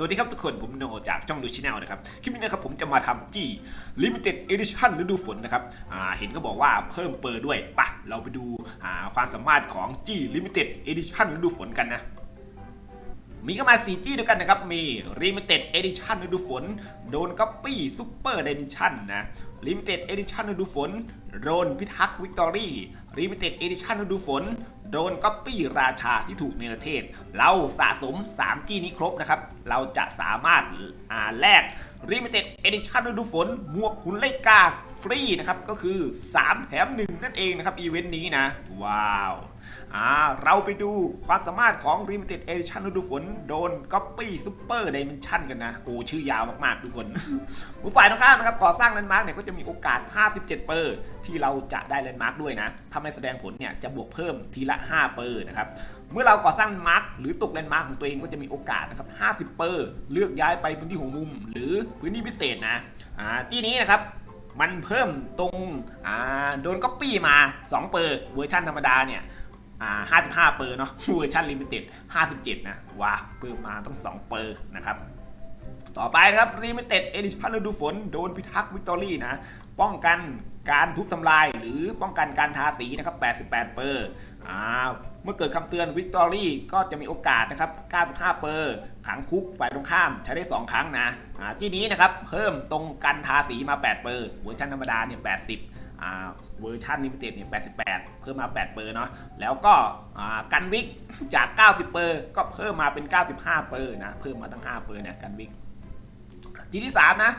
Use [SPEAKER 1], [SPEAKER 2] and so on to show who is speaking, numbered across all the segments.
[SPEAKER 1] สวัสดีครับทุกคนผมโนจากช่องดูชิแนลนะครับ คลิปนี้นะครับผมจะมาทำจี้ Limited Edition ฤดูฝนนะครับอ่าเห็นก็บอกว่าเพิ่มเปอร์ด้วยปะเราไปดูอ่าความสามารถของจี้ Limited Edition ฤดูฝนกันนะ มีเข้ามา4จี้ด้วยกันนะครับ มี Limited Edition ฤดูฝน โดนก๊อปปี้ซูเปอร์เดนชั่นนะ Limited Edition ฤดูฝนโดนพิทักษ์วิกตอรี่ Limited Edition ฤดูฝน โดนก๊อปปี้ราชาที่ถูกเนรเทศ เราสะสม 3 จี้นี้ครบนะครับ เราจะสามารถอ่าแลก Limited Edition ฤดูฝนหมวกหุ่นไล่กา ฟรีนะครับก็คือ 3 แถม 1 นั่นเองนะครับอีเวนต์นี้นะ ว้าวอ่าเราไปดูความสามารถของ Limited Edition ฤดูฝนโดน Copy Super Dimension กันนะโอ้ชื่อยาวมาก ๆ ทุกคนผู้ฝ่ายตรงข้ามนะครับก่อสร้างแลนด์มาร์กเนี่ยก็จะมีโอกาส 57เปอร์ที่เราจะได้แลนด์มาร์กด้วยนะถ้าไม่แสดงผลเนี่ยจะบวกเพิ่มทีละ 5 เปอร์นะครับเมื่อเราก่อสร้างมาร์กหรือตกแลนด์มาร์กของตัวเองก็จะมีโอกาสนะครับ50เปอร์เลือกย้ายไปพื้นที่หัวมุม หรือพื้นที่พิเศษนะอ่าที่นี้นะครับ มันเพิ่มตรงอ่าโดนก๊อปปี้มา 2 เปอร์เวอร์ชันธรรมดาเนี่ยอ่า55 เปอร์เนาะเวอร์ชันลิมิเต็ด57 นะว้าเพิ่มมาต้อง 2 เปอร์นะครับ ต่อไปนะครับลิมิเต็ดเอดิชั่นฤดูฝนโดนพิทักษ์วิกตอรี่นะ ป้องกันการทุบทำลายหรือป้องกันการทาสีนะครับ 88 เปอร์อ่าเมื่อเกิดคำเตือนวิกตอรี่ก็จะมีโอกาสนะครับ 95 เปอร์ขังคุกฝ่ายตรงข้ามใช้ได้ 2 ครั้งนะอ่าที่นี้นะครับเพิ่มตรงกันทาสีมา 8 เปอร์เวอร์ชันธรรมดาเนี่ย 80อ่าเวอร์ชันลิมิเต็ดเนี่ย88 เพิ่มมา 8 เปอร์เนาะ แล้วก็อ่ากันวิกจาก 90 เปอร์ก็เพิ่มมาเป็น 95 เปอร์นะ เพิ่มมาตั้ง 5 เปอร์เนี่ยกันวิก จีที่ 3 นะ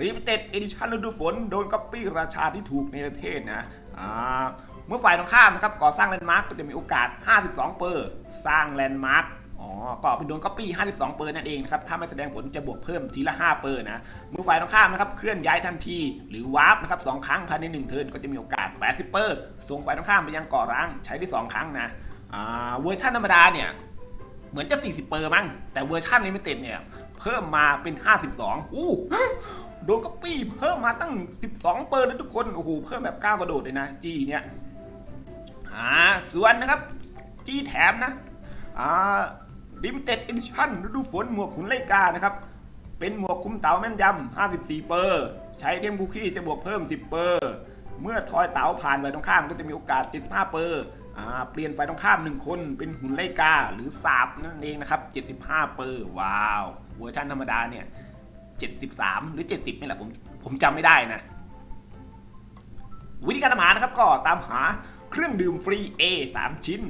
[SPEAKER 1] รีมเต็ดเอดิชันฤดูฝน โดนก๊อปปี้ราชาที่ถูกในประเทศนะอ่าเมื่อฝ่ายตรงข้ามนะครับก่อสร้างแลนด์มาร์กก็จะมีโอกาส 52 เปอร์ สร้างแลนด์มาร์กอ๋อก็เป็นโดนก๊อปปี้ 52 เปอร์นั่นเองนะครับ ถ้าไม่แสดงผลจะบวกเพิ่มทีละ 5 เปอร์นะเมื่อฝ่ายตรงข้ามนะครับ เคลื่อนย้ายทันที หรือวาร์ปนะครับสองครั้งภายใน 1 เทิร์นก็จะมีโอกาส 80 เปอร์ ส่งฝ่ายตรงข้ามไปยังก่อร้างใช้ได้ 2 ครั้งนะ อ่า เวอร์ชันธรรมดาเนี่ย เหมือนจะ 40 เปอร์มั้ง แต่เวอร์ชันลิมิเต็ดเนี่ย พิ่มมาเป็น 52อู้โดนก๊อปปี้เพิ่มมาตั้ง 12 เปอร์นะทุกคน โอ้โห เพิ่มแบบก้าวกระโดดเลยนะ จีเนี่ย อ่า ส่วนนะครับ จีแถมนะ อ่า Limited Edition ฤดูฝนหมวกขุนไลกานะครับ เป็นหมวกคุ้มเต๋าแม่นยำ 54 เปอร์ ใช้เทมคุกี้จะบวกเพิ่ม 10 เปอร์ เมื่อทอยเต๋าผ่านไปตรงข้ามก็จะมีโอกาส 75 เปอร์อ่าเปลี่ยนไฟตรงข้าม1คนเป็นหุ่นไลกาหรือสาบนั่นเองนะครับ 75 เปอร์ ว้าว เวอร์ชันธรรมดาเนี่ย73หรือ70นี่แหละผมผมจำไม่ได้นะ วิธีการทำหานะครับก็ตามหาเครื่องดื่มฟรี A 3 ชิ้น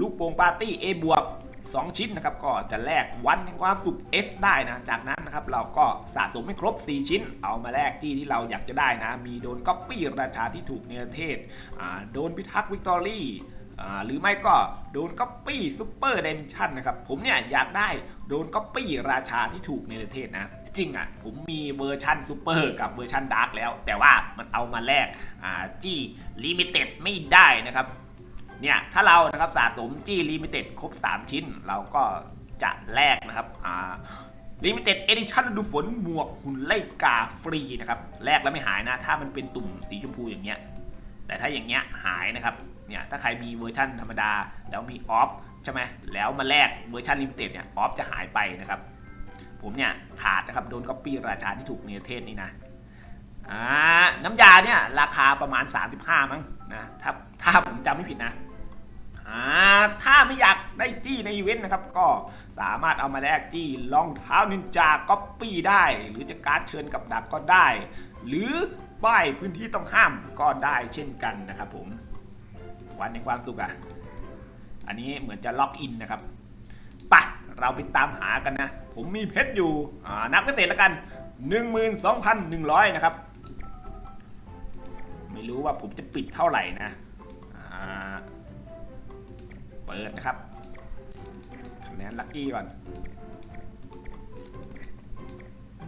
[SPEAKER 1] ลูกโป่งปาร์ตี้ A บวก2ชิ้นนะครับก็จะแลกวันแห่งความสุข S ได้นะ จากนั้นนะครับเราก็สะสมให้ครบ 4 ชิ้น เอามาแลกที่ที่เราอยากจะได้นะ มีโดนก๊อปปี้ราชาที่ถูกเนรเทศ โดนพิทักษ์วิกตอรี่ หรือไม่ก็โดนก๊อปปี้ซูเปอร์เดนชั่นนะครับ ผมเนี่ยอยากได้โดนก๊อปปี้ราชาที่ถูกเนรเทศนะ จริงอะ ผมมีเวอร์ชันซูเปอร์กับเวอร์ชันดาร์กแล้ว แต่ว่ามันเอามาแลกจี้ลิมิเต็ดไม่ได้นะครับ เนี่ย ถ้าเรานะครับสะสมจี้ลิมิเต็ดครบ 3 ชิ้น เราก็จะแลกนะครับลิมิเต็ดเอดิชั่นดูฝนหมวกหุ่นไล่กาฟรีนะครับ แลกแล้วไม่หายนะ ถ้ามันเป็นตุ่มสีชมพูอย่างเงี้ยแต่ถ้าอย่างเงี้ยหายนะครับ เนี่ยถ้าใครมีเวอร์ชันธรรมดา แล้วมีออฟใช่ไหมแล้วมาแลกเวอร์ชันลิมิเต็ดเนี่ยออฟจะหายไปนะครับ ผมเนี่ยขาดนะครับโดนก๊อปปี้ราชาที่ถูกเนรเทศนี่นะอ่าน้ำยาเนี่ยราคาประมาณ 35 มั้งนะถ้าถ้าผมจำไม่ผิดนะอ่าถ้าไม่อยากได้จี้ในอีเวนต์นะครับ ก็สามารถเอามาแลกจี้รองเท้านินจาก็ปปี้ได้ หรือจะการ์ดเชิญกับดักก็ได้ หรือป้ายพื้นที่ต้องห้ามก็ได้เช่นกันนะครับผม วันในความสุขอะ อันนี้เหมือนจะล็อกอินนะครับไปะเราไปตามหากันนะ ผมมีเพชรอยู่นับเศษแล้วกัน 12,100 นะครับ ไม่รู้ว่าผมจะปิดเท่าไหร่นะ เปิดนะครับ คะแนนลัคกี้ก่อน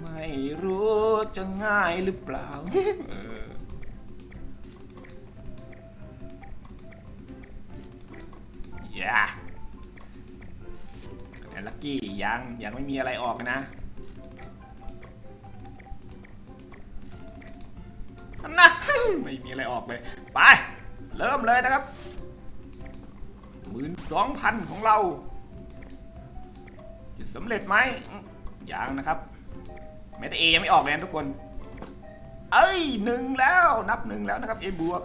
[SPEAKER 1] ไม่รู้จะง่ายหรือเปล่า เออ อย่าคะแนนลัคกี้ยังยังไม่มีอะไรออกนะนะไม่มีอะไรออกเลย ไป เริ่มเลยนะครับหมื่นสองพันของเรา จะสำเร็จไหมยังนะครับแม้แต่เอยังไม่ออกเลยนะทุกคน เอ้ยหนึ่งแล้วนับหนึ่งแล้วนะครับเอบวก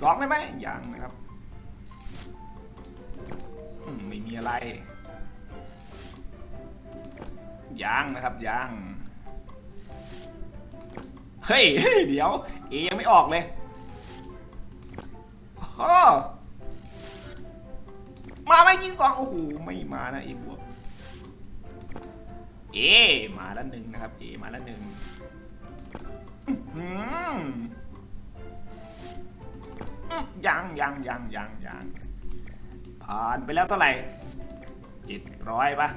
[SPEAKER 1] สองได้ไหมยังนะครับ อืมไม่มีอะไร ยังนะครับยัง เฮ้ย เดี๋ยว เอยังไม่ออกเลยโอ้มาไหมยิงสองโอ้โห ไม่มานะเอบวก เอ มาแล้วหนึ่งนะครับ เอ มาแล้วหนึ่งยังยังยังยังยังผ่านไปแล้วเท่าไหร่ เจ็ดร้อยปะ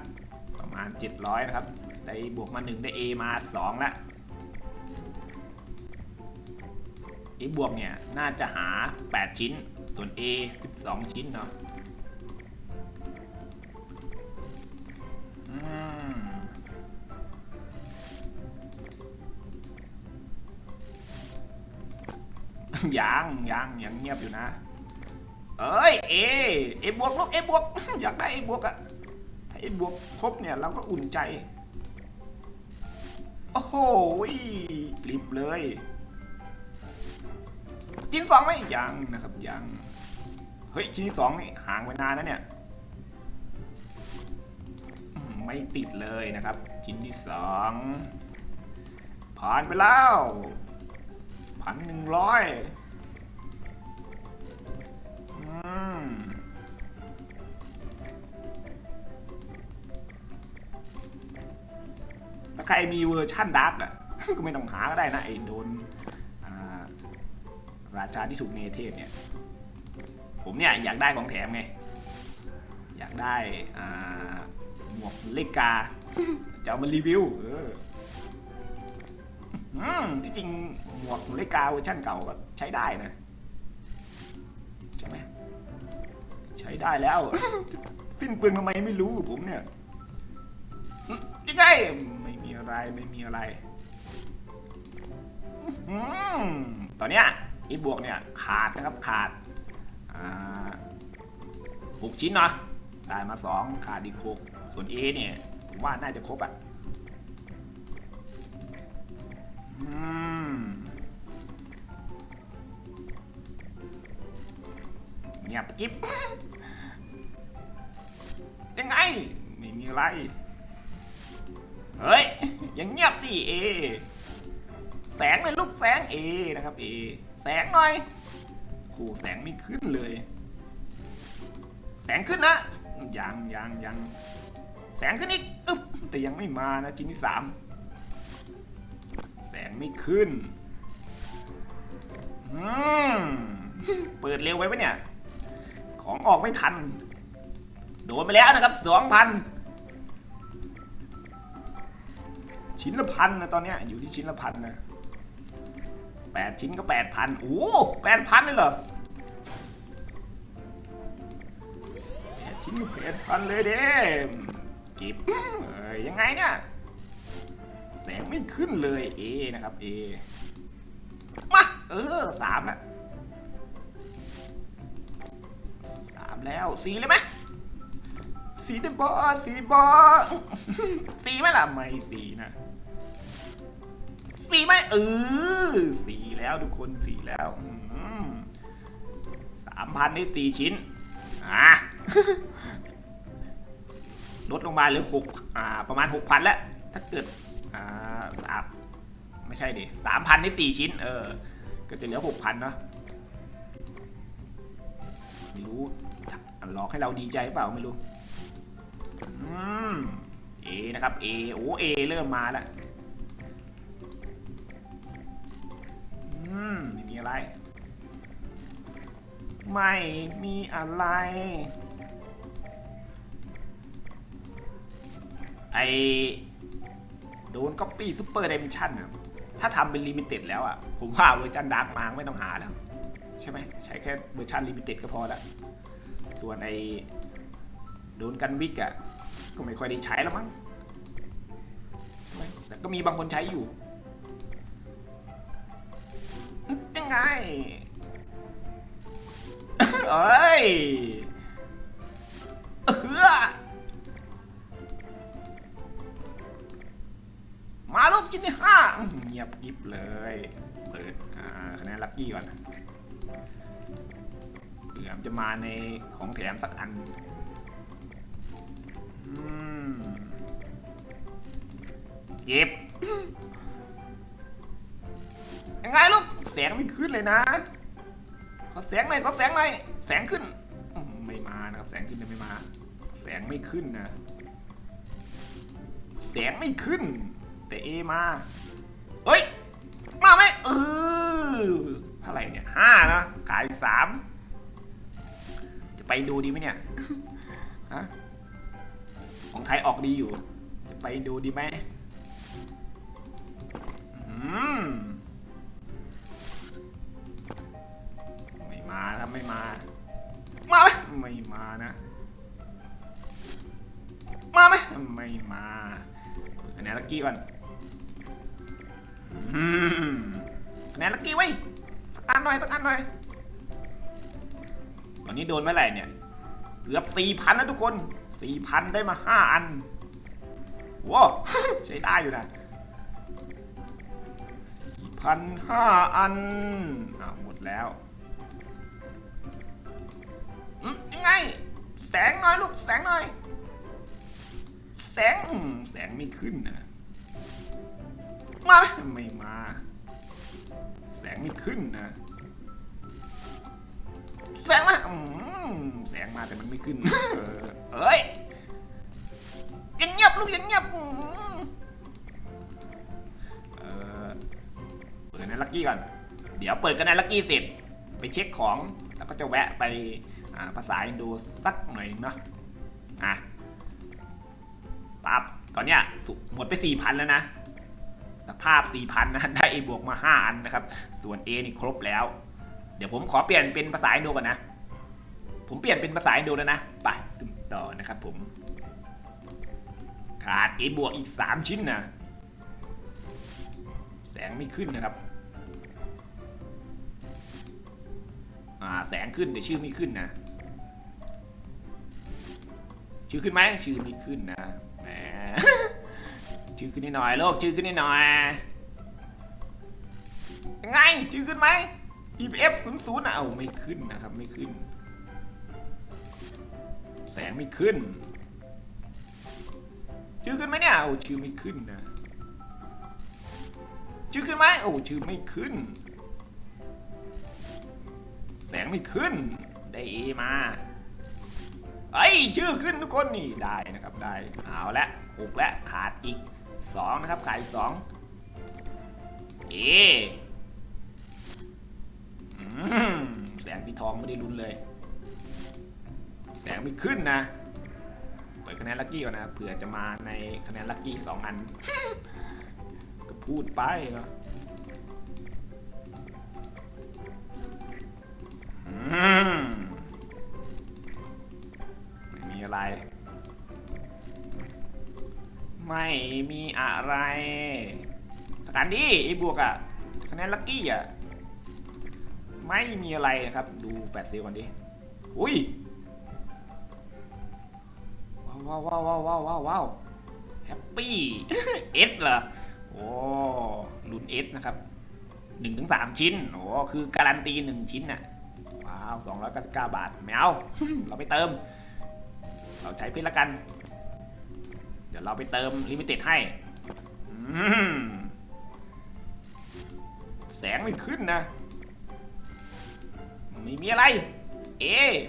[SPEAKER 1] ประมาณเจ็ดร้อยนะครับ ได้บวกมาหนึ่งได้ A มาสองละเอบวกเนี่ย น่าจะหา 8 ชิ้น ส่วน A 12 ชิ้นเนาะยังยังยังเงียบอยู่นะ เอ้ย เอ เอบวกลูก เอบวก อยากได้เอบวกอะ ถ้าเอบวกครบเนี่ยเราก็อุ่นใจ โอ้โหรีบเลย ชิ้นสองไหมยังนะครับยังเฮ้ยชิ้นที่สองนี่ห่างไปนานแล้วเนี่ยไม่ติดเลยนะครับ ชิ้นที่สองผ่านไปแล้วพันหนึ่งร้อย ใครมีเวอร์ชั่นดาร์กอะ ก็ไม่ต้องหาก็ได้นะไอ้โดนอ่าราชาที่ถูกเนเทศเนี่ย ผมเนี่ยอยากได้ของแถมไง อยากได้อ่าหมวกเลกา จะเอามารีวิวเอออืมที่จริงหมวกเลกาเวอร์ชันเก่าก็ใช้ได้นะใช่ไหมใช้ได้แล้วสิ้นเปลืองทำไมไม่รู้ผมเนี่ยอืมยังไงไม่มี อะไรไม่มีอะไรอตอนเนี้ยอีบวกเนี่ยขาดนะครับขาดหกชิ้นเนาะได้มาสองขาดอีกหกส่วน A เนี่ยผมว่าน่าจะครบอะเงียบกิ๊บยังไง ไม่มีอะไร เฮ้ยยังเงียบสิเอ แสงเลยลูกแสงเอนะครับเอ แสงหน่อยโอ้แสงไม่ขึ้นเลย แสงขึ้นนะ ยังยังยัง แสงขึ้นอีกอึ๊บแต่ยังไม่มานะชิ้นที่สามแสงไม่ขึ้น อืม เปิดเร็วไว้ปะเนี่ย ของออกไม่ทัน โดนไปแล้วนะครับสองพัน ชิ้นละพันนะตอนเนี้ยอยู่ที่ชิ้นละพันนะแปดชิ้นก็แปดพันโอ้แปดพันเลยเหรอแปดชิ้นก็แปดพันเลยเด้เก็บเอ้ยยังไงเนี่ยแสงไม่ขึ้นเลยเอนะครับเอมาเออสามแล้วสามแล้วสี่เลยไหมสีได้บอสีบอสีไหมล่ะไม่สีนะ สีไหมเออสีแล้วทุกคนสีแล้วสามพันได้สี่ชิ้น อะลดลงมาเหลือหกอ่า ประมาณหกพันแล้ว ถ้าเกิด อ่าสามไม่ใช่ดิสามพันได้สี่ชิ้น เออ ก็จะเหลือหกพันเนาะไม่รู้หลอกให้เราดีใจเปล่าไม่รู้ อืม เอนะครับ เอ โอ้ เอ เริ่มมาแล้ว อืมไม่มีอะไร ไม่มีอะไร ไอโดนก๊อปปี้ซูเปอร์ด e มชั่นถ้าทำเป็นลิมิเต็ดแล้วอะ ผมว่าเวอร์ชันดาร์กมาไม่ต้องหาแล้ว ใช่ไหมใช้แค่เวอร์ชันลิมิเต็ดก็พอละส่วนไอโดนกันวิกอะ ก็ไม่ค่อยได้ใช้แล้วมั้งแต่ก็มีบางคนใช้อยู่ ไง เอ้ยเออลูกชิ้นที่ห้าอื้อหือเงียบกริบเลย เปิดอ่าคะแนนลัคกี้ก่อนเผื่อมันจะมาในของแถมสักอันอืมเก็บยังไงลูกแส งไม่ขึ้นเลยนะ ขอแสงหน่อยขอแสงหน่อยแสงขึ้น ไม่มานะครับ แสงขึ้นยังไม่มา แสงไม่ขึ้นนะ แสงไม่ขึ้น แต่เอมาเฮ้ย มาไหมเออเท่าไหร่เนี่ยห้านะขายสามจะไปดูดีไหมเนี่ยฮะของไทยออกดีอยู่ จะไปดูดีไหมอืม ม่มาครับไม่มา มาไหมไม่มานะ มาไหมไม่มาเปิดคะแนนลักกี้ก่อนอืมคะแนนลักกี้ไว้ยสักอันหน่อยสักอันหน่อย ตอนนี้โดนเมื่อไหร่เนี่ย เกือบสี่พันแล้วทุกคนสี่พันได้มาห้าอันว้าวใช้ได้อยู่นะสี่พันห้าอันอะหมดแล้ว ไง แสงหน่อยลูกแสงหน่อย แสงอืมแสงไม่ขึ้นนะมาไหมไม่มา แสงไม่ขึ้นนะ แสงมาอืมแสงมาแต่มันไม่ขึ้น เออเอ้ยยังเงียบลูกยังเงียบอืมเออเปิดในลักกี้ก่อน เดี๋ยวเปิดกันในลักกี้เสร็จ ไปเช็คของ แล้วก็จะแวะไป อ่าภาษาอินโดสักหน่อยเนาะอะปั๊บตอนเนี้ยหมดไป4,000แล้วนะสภาพ4,000นะได้ A บวกมา5อันนะครับ ส่วน A นี่ครบแล้ว เดี๋ยวผมขอเปลี่ยนเป็นภาษาอินโดก่อนนะ ผมเปลี่ยนเป็นภาษาอินโดแล้วนะไปสุ่มต่อนะครับผมขาด A บวกอีก3ชิ้นนะแสงไม่ขึ้นนะครับอ่าแสงขึ้นแต่ชื่อไม่ขึ้นนะ ชื่อขึ้นไหมชื่อไม่ขึ้นนะแหมชื่อขึ้นนิดหน่อยโลกชื่อขึ้นนิดหน่อยยังไงชื่อขึ้นไหม EPF 0 0นะเอาไม่ขึ้นนะครับไม่ขึ้น แสงไม่ขึ้น ชื่อขึ้นไหมเนี่ยโอ้ชื่อไม่ขึ้นนะชื่อขึ้นไหมโอ้ชื่อไม่ขึ้น แสงไม่ขึ้น ได้เอมา เอ้ยชื่อขึ้นทุกคนนี่ได้นะครับได้เอาละหกละขาดอีกสองนะครับขาดอีกสองเออแสงสีทองไม่ได้ลุ้นเลย แสงไม่ขึ้นนะเปิดคะแนนลัคกี้ก่อนนะเผื่อจะมาในคะแนนลัคกี้สองอัน ก็พูดไปเนาะอืม อะไร ไม่มีอะไร สถานดีไอ้บวกอะคะแนนลัคกี้อะไม่มีอะไรนะครับ ดูแฟดเซลก่อนดิ อุ้ย ว้าวว้าวว้าวว้าวว้าวว้าวแฮปปี้เอสเหรอ โอ้ลุ้นเอสนะครับหนึ่งถึงสามชิ้น โอ้คือการันตีหนึ่งชิ้นน่ะ ว้าวสองร้อยเก้าสิบเก้าบาท ไม่เอา เราไปเติม เราใช้เพชรละกัน เดี๋ยวเราไปเติมลิมิเต็ดให้แสงไม่ขึ้นนะ ไม่มีอะไร เอ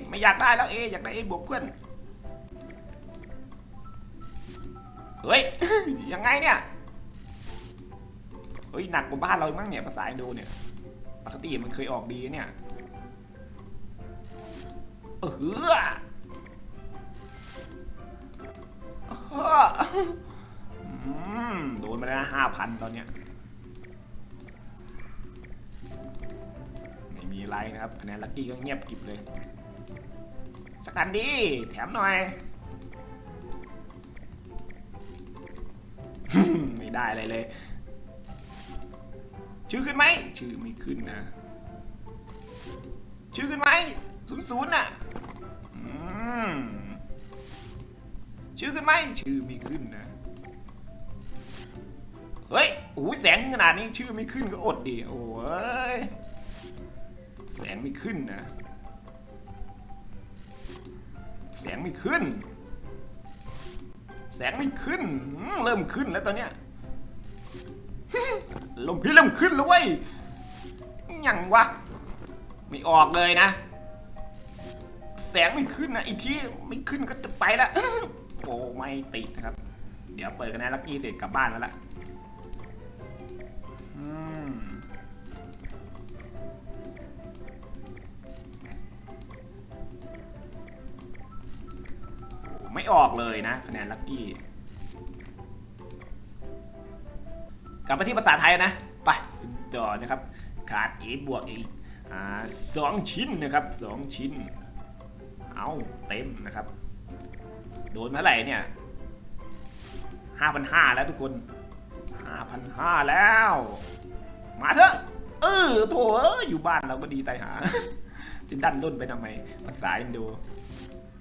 [SPEAKER 1] ไม่อยากได้แล้วเอ อยากได้เอบวกเพื่อน เฮ้ย ยังไงเนี่ย เฮ้ย หนักกว่าบ้านเราอีมั้งเนี่ยภาษาอินโดเนี่ย ปกติมันเคยออกดีเนี่ย เออ อืมโดนไปแล้วห้าพันตอนเนี้ย ไม่มีอะไรนะครับคะแนนลัคกี้ก็เงียบกริบเลย สักอันดี แถมหน่อย ไม่ได้อะไรเลย ชื่อขึ้นไหม ชื่อไม่ขึ้นนะ ชื่อขึ้นไหมศูนย์ศูนย์น่ะ อืม ชื่อขึ้นไหมชื่อไม่ขึ้นนะเฮ้ยโอ้ยแสงขนาดนี้ชื่อไม่ขึ้นก็อดดิโอ้ยแสงไม่ขึ้นนะแสงไม่ขึ้น แสงไม่ขึ้น เริ่มขึ้นแล้วตอนเนี้ยลมพี่เริ่มขึ้นแล้วเว้ยยังวะไม่ออกเลยนะ แสงไม่ขึ้นนะอีกทีไม่ขึ้นก็จะไปละ โอ้ไม่ติดนะครับ เดี๋ยวเปิดกันนะลักกี้เสร็จกลับบ้านแล้วล่ะไม่ออกเลยนะคะแนนลักกี้ กลับมาที่ภาษาไทยนะไปสุดยอดนะครับ ขาด a บวกอีกสองชิ้นนะครับสองชิ้น เอาเต็มนะครับ โดนเมื่อไหร่เนี่ยห้าพันห้าแล้วทุกคนห้าพันห้าแล้ว มาเถอะ เออโถเอ้ยอยู่บ้านเราก็ดีตายหา จะดันด้นไปทำไมภาษาอินโด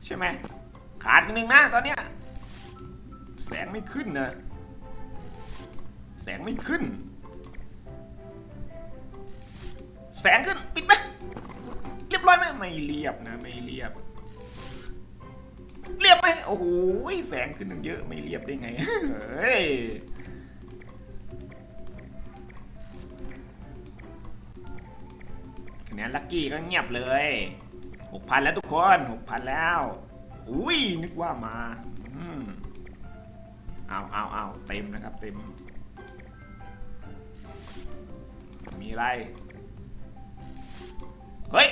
[SPEAKER 1] ใช่ไหม ขาดอีกหนึ่งนะตอนเนี้ย แสงไม่ขึ้นนะ แสงไม่ขึ้น แสงขึ้น ปิดไหมเรียบร้อยไหมไม่เรียบนะ ไม่เรียบ เรียบไหมโอ้โหแสงขึ้นตั้งเยอะไม่เรียบได้ไงเฮ้ยคะแนนลัคกี้ก็เงียบเลยหกพันแล้วทุกคนหกพันแล้ว อุ้ยนึกว่ามาอืมเอาเอาเอาเต็มนะครับเต็ม มีอะไร เฮ้ย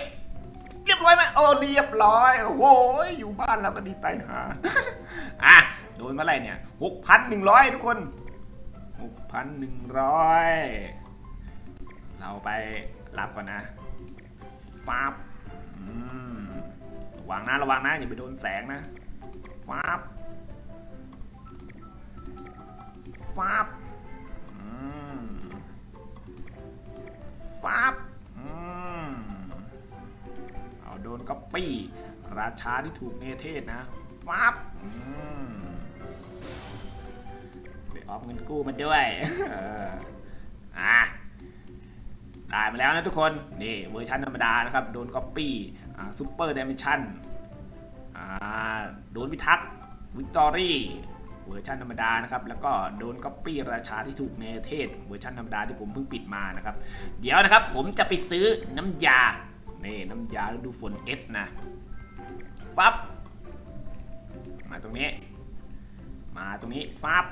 [SPEAKER 1] เรียบร้ยไหมโอ้เรียบร้อยโอ้โหอยู่บ้านเราก็ดีใจหาอะโดนเมื่อไหรเนี่ยหกพันหนึ่งร้อยทุกคนหกพันหนึ่งร้อยเราไปรับก่อนนะฟ้าบระวังนะระวังนะอย่าไปโดนแสงนะฟ้าบฟ้าบ ปี้ ราชาที่ถูกเนเทศนะฟ้าบไปออฟเงินกู้มาด้วยอะได้มาแล้วนะทุกคน นี่เวอร์ชันธรรมดานะครับ โดนก๊อปปี้ซูเปอร์เดมิชันอ่าโดนพิทักษ์วิกตอรี่เวอร์ชันธรรมดานะครับ แล้วก็โดนก๊อปปี้ราชาที่ถูกเนเทศ เวอร์ชันธรรมดาที่ผมเพิ่งปิดมานะครับ เดี๋ยวนะครับผมจะไปซื้อน้ำยา นี่น้ำยาฤดูฝนเอสนะฟับมาตรงนี้ มาตรงนี้ฟับ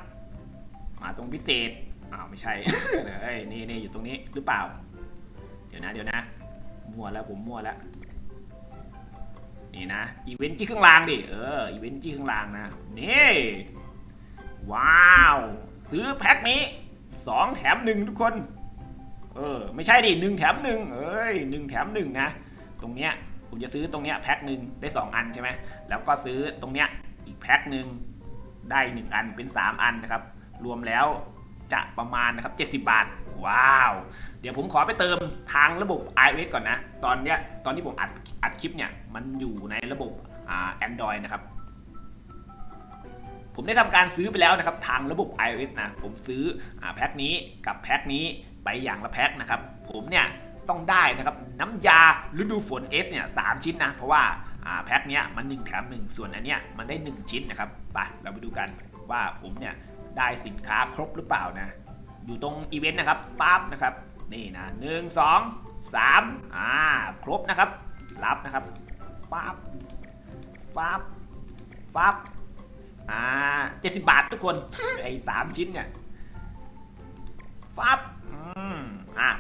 [SPEAKER 1] มาตรงพิเศษอ้าวไม่ใช่เฮ้ยนี่นี่อยู่ตรงนี้หรือเปล่า เดี๋ยวนะเดี๋ยวนะมั่วแล้วผมมั่วแล้วนี่นะอีเวนต์ที่ข้างล่างดิเอออีเวนต์ที่ข้างล่างนะนี่ว้าว ซื้อแพ็คนี้สองแถมหนึ่งทุกคน เออไม่ใช่ดิหนึ่งแถมหนึ่งเอ้ยหนึ่งแถมหนึ่งนะ ตรงเนี้ยผมจะซื้อตรงเนี้ยแพ็คหนึ่งได้สองอันใช่ไหมแล้วก็ซื้อตรงเนี้ยอีกแพ็คหนึ่งได้หนึ่งอันเป็นสามอันนะครับ รวมแล้วจะประมาณนะครับ 70 บาท ว้าว เดี๋ยวผมขอไปเติมทางระบบ iOS ก่อนนะ ตอนเนี้ยตอนที่ผมอัดอัดคลิปเนี่ย มันอยู่ในระบบอ่า Android นะครับ ผมได้ทำการซื้อไปแล้วนะครับ ทางระบบ iOS นะ ผมซื้ออแพ็คนี้กับแพ็คนี้ ไปอย่างละแพ็คนะครับ ผมเนี่ยต้องได้นะครับน้ำยาฤดูฝน S เนี่ยสามชิ้นนะ เพราะว่าอ่าแพ็คเนี้ยมัน1แถม1 ส่วนอันเนี้ยมันได้ 1 ชิ้นนะครับไปเราไปดูกันว่าผมเนี่ยได้สินค้าครบหรือเปล่านะ อยู่ตรงอีเวนต์นะครับปั๊บนะครับ นี่นะหนึ่งสองสามอ่าครบนะครับ รับนะครับปั๊บปั๊บปั๊บอ่าเจ็ดสิบาททุกคนไอ้สามชิ้นเนี่ยฟับอืมอ่า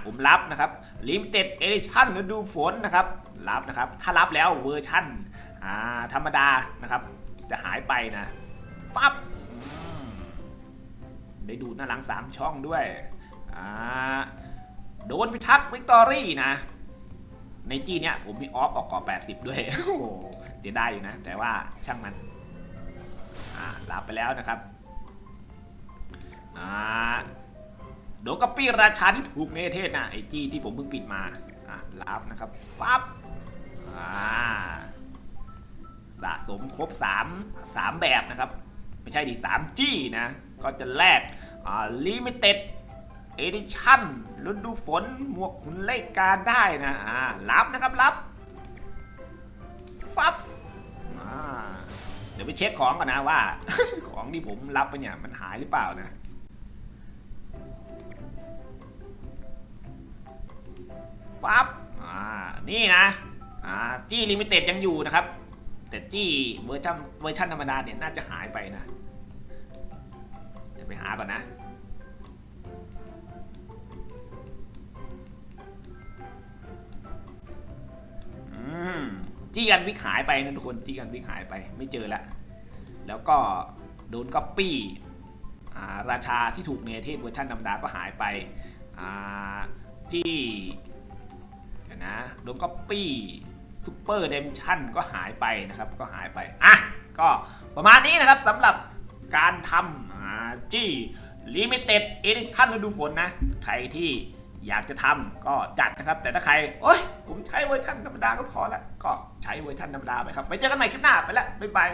[SPEAKER 1] ผมรับนะครับ Limited Edition ฤดูฝนนะครับ รับนะครับ ถ้ารับแล้วเวอร์ชั่นอ่าธรรมดานะครับ จะหายไปนะฟับอืมได้ดูหน้าหลังสามช่องด้วยอ่าโดนพิทักษ์วิกตอรี่นะ ในจี้เนี้ยผมมีออฟออกก่อ 80 ด้วย โอ้โหเสียดายอยู่นะ แต่ว่าช่างมันอ่ารับไปแล้วนะครับ อ่า โดกปี้ราชาที่ถูกเนเทศนะไอจี้ที่ผมเพิ่งปิดมา อ่ารับนะครับฟับอ่าสะสมครบ 3 3 แบบนะครับ ไม่ใช่ดิ3จี้นะ ก็จะแลกอ่า limited เอดิชั่นฤดูฝนหมวกหุ่นไล่กาได้นะ อ่ารับนะครับรับฟับเดี๋ยวไปเช็คของก่อนนะว่า ของที่ผมรับไปเนี่ยมันหายหรือเปล่านะ ปั๊บอ่านี่นะ อ่าจี้ลิมิเต็ดยังอยู่นะครับ แต่จี้เวอร์ชันเวอร์ชันธรรมดาเนี่ยน่าจะหายไปนะจะไปหาก่อนนะอืมจี้กันวิกหายไปนะทุกคนจี้กันวิกหายไปไม่เจอละแล้วก็โดนก๊อปปี้อ่าราชาที่ถูกเนเทศเวอร์ชันธรรมดาก็หายไปอ่าจี้เดี๋ ยวนะโดนก๊อปปี้ซูเปอร์เดมชั่นก็หายไปนะครับ ก็หายไป อะ ก็ประมาณนี้นะครับสำหรับการทำจี้ลิมิเต็ดเอดิชั่นฤดูฝนนะ ใครที่อยากจะทำก็จัดนะครับ แต่ถ้าใคร โอ๊ย ผมใช้เวอร์ชันธรรมดาก็พอละ ก็ใช้เวอร์ชันธรรมดาไปครับ ไปเจอกันใหม่คลิปหน้าไปละบ๊ายบาย